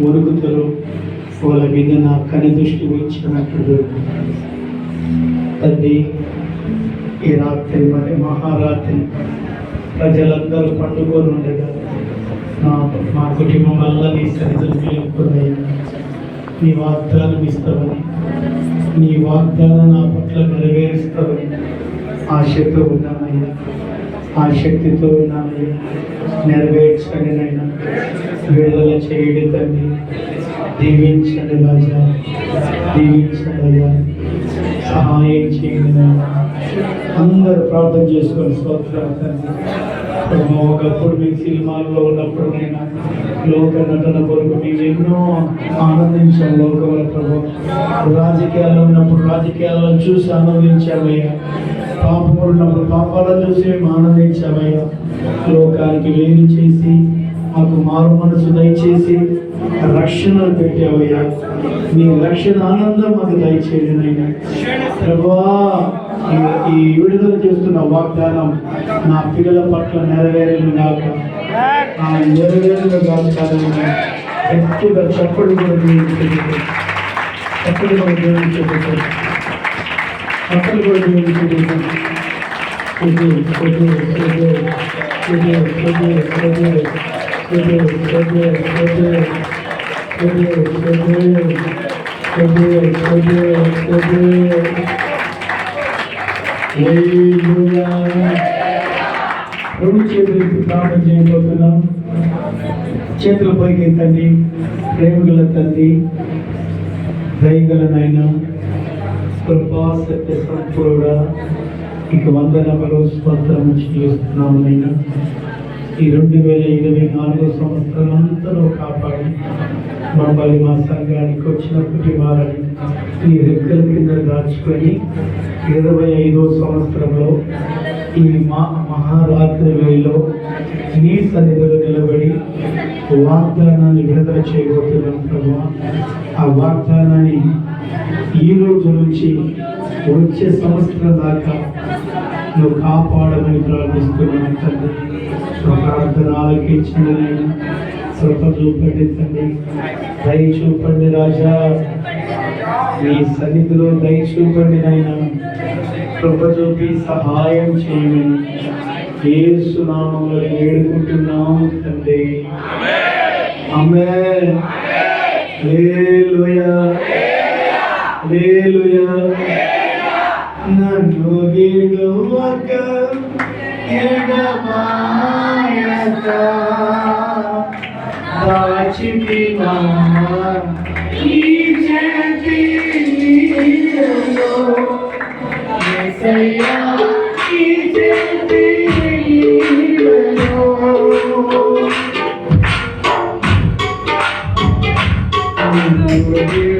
వణుకుతారు వాళ్ళ మీద నా కని దృష్టి ఉంచినట్లు తండ్రి ఈ రాత్రి మరి మహారాత్రి ప్రజలందరూ పండుకొని ఉండగా నా మా కుటుంబం వల్ల నీ సన్నిధులు నీ వాగ్దానం ఇస్తామని నీ వాగ్దానం నా పట్ల నెరవేరుస్తామని ఆశతో ఉన్నానయ్యా. ఆ శక్తితో ఉన్నానయ్యా నెరవేర్చండి నాయన. విడుదల చేయడం తండ్రి. దీవించండి రాజా. దీవించండి రాజా సహాయం చేయండి నాయనా. అందరూ ప్రార్థన చేసుకొని స్తోత్రాలు ఒకప్పుడు మీ సినిమాల్లో ఉన్నప్పుడు నేను లోక నటన కొరకు మేము ఎన్నో ఆనందించాం లోకంలో ప్రభు. రాజకీయాల్లో ఉన్నప్పుడు రాజకీయాల్లో చూసి ఆనందించామయ్యా. పాపం ఉన్నప్పుడు పాపాలను చూసి మేము ఆనందించామయ్యా లోకానికి వేరు చేసి మాకు మారు మనసు దయచేసి రక్షణ పెట్టావయ్యా. నీ రక్షణ ఆనందం మాకు దయచేయండి నైనా ఈ- విడుదల చేస్తున్న వాగ్దానం నా పిల్లల పట్ల నెరవేరిన కాక ఆ నెరవేరిన గాక గట్టిగా చప్పటి కూడా చప్పటి కూడా అసలు చప్పటి కూడా రెండు చేతులకి ప్రార్థన చేయబోతున్నాం చేతుల పైకి ఎత్తండి ప్రేమగల తండ్రి దయగలనైనా కృపా సత్య సంపూర్ణ ఇక వందనములు స్వంతము చెల్లిస్తున్నాము నైనా ఈ రెండు వేల ఇరవై నాలుగో సంవత్సరం అంతలో కాపాడి మమ్మల్ని మా సంఘానికి వచ్చిన కుటుంబాలని ఈ రెక్కల కింద దాచుకొని ఇరవై ఐదో సంవత్సరంలో ఈ మా మహారాత్రి వేళలో నీ సన్నిధిలో నిలబడి వాగ్దానాన్ని విడుదల చేయబోతున్నాం ప్రభు. ఆ వాగ్దానాన్ని ఈ రోజు నుంచి వచ్చే సంవత్సరం దాకా నువ్వు కాపాడమని ప్రార్థిస్తున్నాను తండ్రి. ప్రార్థన ఆలకించండి నాయన. కృప చూపండి తండ్రి. దయ చూపండి రాజా. మీ సన్నిధిలో దయ చూపండి నాయన. కృప చూపి సహాయం చేయమని యేసు నామములో వేడుకుంటున్నాము తండ్రి. ఆమె హల్లెలూయా హల్లెలూయా నన్ను విడువక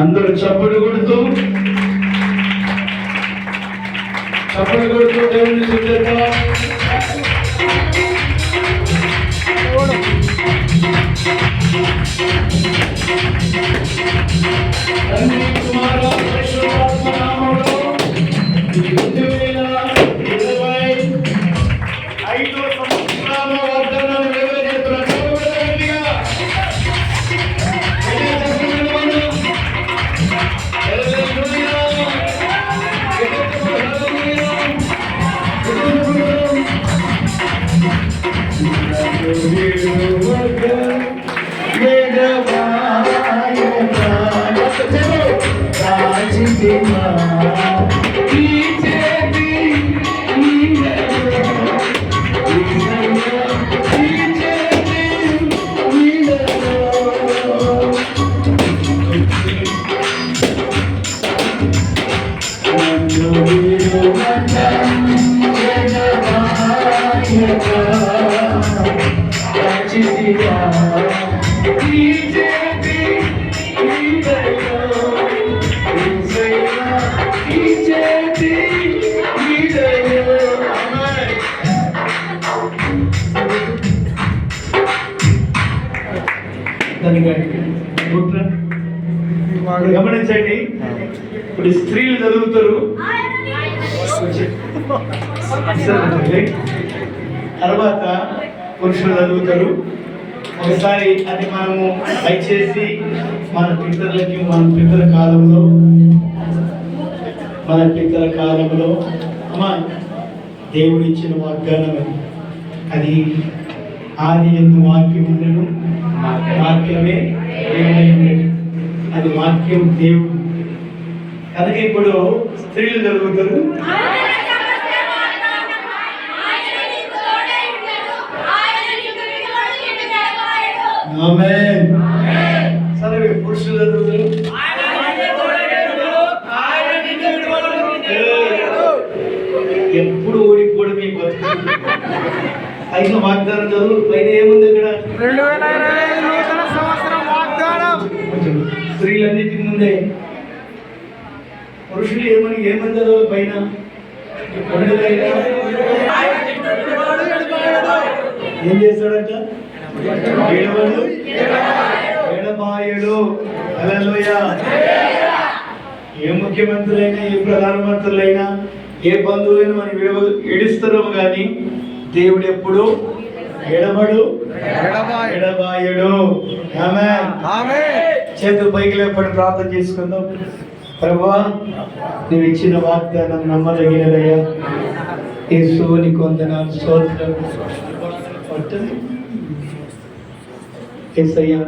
అందరూ చప్పటి కొడుతూ చప్పటి కొడుతూ దేవుని సిద్ధంగా తండ్రి, కుమార, మీ స్త్రీలు చదువుతారు. తర్వాత పురుషులు చదువుతారు. ఒకసారి అది మనము దయచేసి మన పితరులకి మన పితర కాలంలో మన పితర కాలంలో అమ్మా దేవుడు ఇచ్చిన వాగ్దానం అది. అది ఆది ఎందు వాక్యం ఉండను వాక్యమే దేవుడై అది వాక్యం దేవుడు కనుక ఇప్పుడు స్త్రీలు జరుగుతారు. ఆమె సరే పురుషులు జరుగుతారు. ఎప్పుడు ఓడిపోవడం మీ బతుకు. పైన వాగ్దానం చదువు పైన ఏముంది ఇక్కడ? రెండు వేల ఇరవై నూతన సంవత్సరం వాగ్దానం. కొంచెం స్త్రీలన్నిటి ముందే పురుషులు ఏమని చదవాలి పైన? ఏం చేస్తాడంట? ఏడవడు ఏ ముఖ్యమంత్రులైనా ఏ ప్రధానమంత్రులైనా ఏ బంధువులైనా మనం విడవ ఏడుస్తున్నాం కానీ దేవుడు ఎప్పుడు? ఎడబడు ఎడబాయు. ఎడబాయుడు చేతులు పైకి లేపడి ప్రార్థన చేసుకుందాం. ప్రభా నువ్వు ఇచ్చిన వాగ్దానం నమ్మదగినదయ్యా. ఏ సోని కొందనాలు సోదరం ఏసయ్యా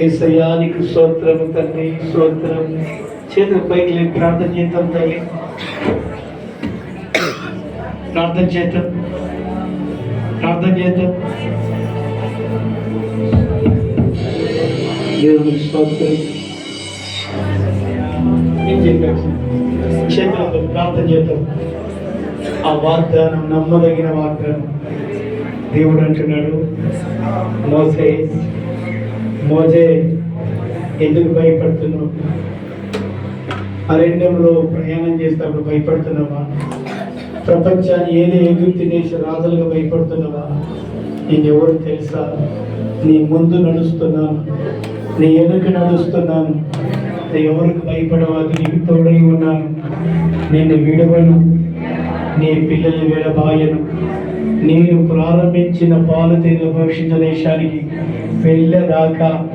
ఏసయ్యా నీకు సోత్రం తండ్రి స్తోత్రం చేతుల పైకి లేని ప్రార్థన చేద్దాం తల్లి ప్రార్థన చేద్దాం. ప్రార్థన చేద్దాం. దేవునికి స్తోత్రం. ఏం చెప్పారు చేతులతో ప్రార్థన చేద్దాం. ఆ వాగ్దానం నమ్మదగిన వాగ్దానం. దేవుడు అంటున్నాడు మోసే మోజే ఎందుకు భయపడుతున్నావు? అరణ్యంలో ప్రయాణం చేసేటప్పుడు భయపడుతున్నావా? ప్రపంచాన్ని ఏది ఎగుర్తి దేశ రాజులుగా భయపడుతున్నావా? నేను ఎవరు తెలుసా? నీ ముందు నడుస్తున్నాను నీ వెనుక నడుస్తున్నాను ఎవరికి భయపడవద్దు నీకు తోడై ఉన్నాను. నేను విడవను నీ పిల్లలు విడబాయను. నేను ప్రారంభించిన పాలు తీరు భవిష్యత్ దేశానికి వెళ్ళదాకా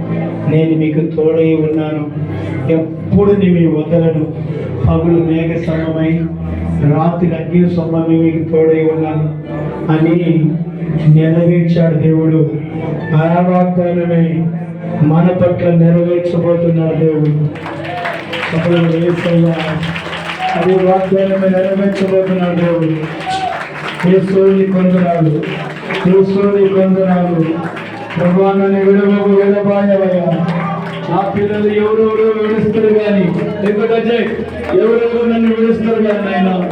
నేను మీకు తోడై ఉన్నాను. ఎప్పుడు నీ మీ వదలను. పగులు మేఘ సమమై రాత్రి అగ్ని సొమ్మై మీకు తోడై ఉన్నాను అని నెరవేర్చాడు దేవుడు. ఆరాధనమే మన పట్ల నెరవేర్చబోతున్నాడు దేవుడు. అది వాగ్దానమే నెరవేర్చబోతున్నాడు దేవుడు. యేసుని కొందనాలు యేసుని కొందనాలు. ప్రభావాన్ని విడవకు విడబాయవయ్యా. నా పిల్లలు ఎవరెవరో విడుస్తారు కానీ లేకపోతే ఎవరెవరు నన్ను విడుస్తారు కానీ నాయన?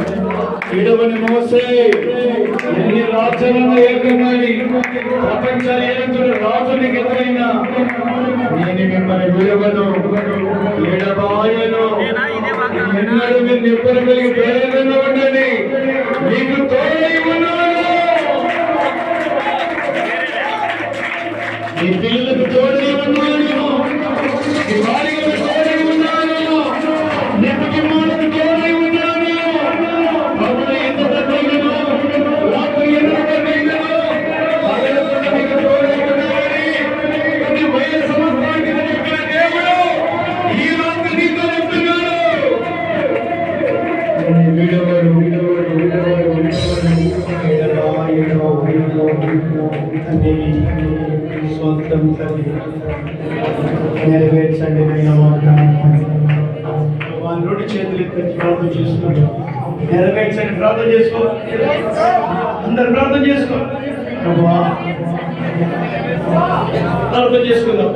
విడవని మోసే ఎన్ని రాజ్యాలను ఏకమాడి ప్రపంచాలు ఏలుతున్న రాజునికి ఎదురైనా నేను మిమ్మల్ని విడవను ఎడబాయను. ఎన్నడూ మీరు నిబ్బర కలిగి ప్రేరణ ఉండండి మీకు తోడై ఉన్నాను. తల్లి నెరవేర్చండి నేను రెండు చేతులు ఎత్తి ప్రార్థన చేసుకుంటాం. నెరవేర్చండి ప్రార్థన చేసుకో. అందరు ప్రార్థన చేసుకో. ప్రార్థన చేసుకుందాం.